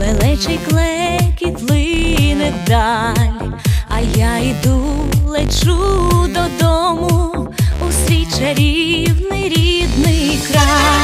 лелечий клекіт лине даль, а я йду, лечу додому у свій чарівний рідний край.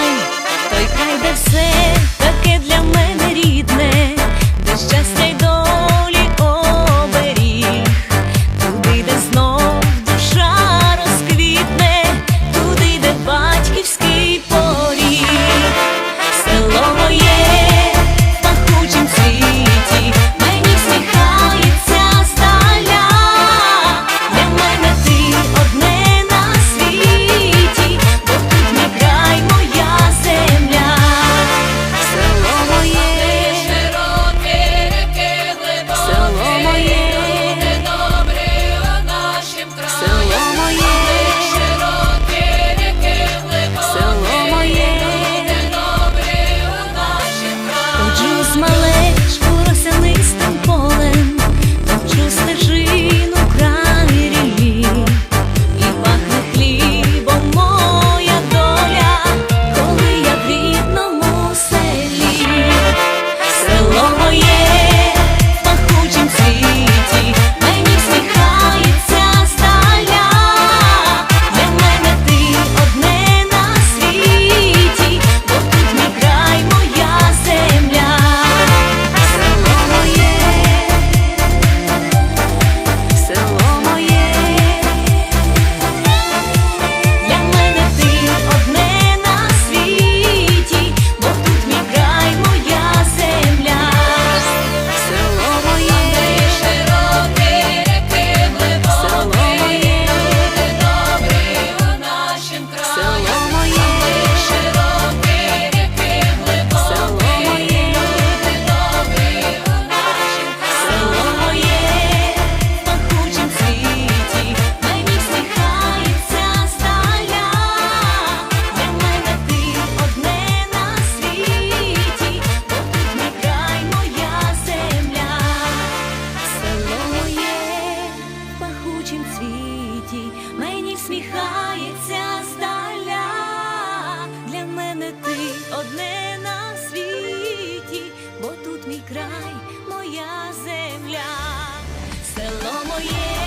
моя земля, село моє.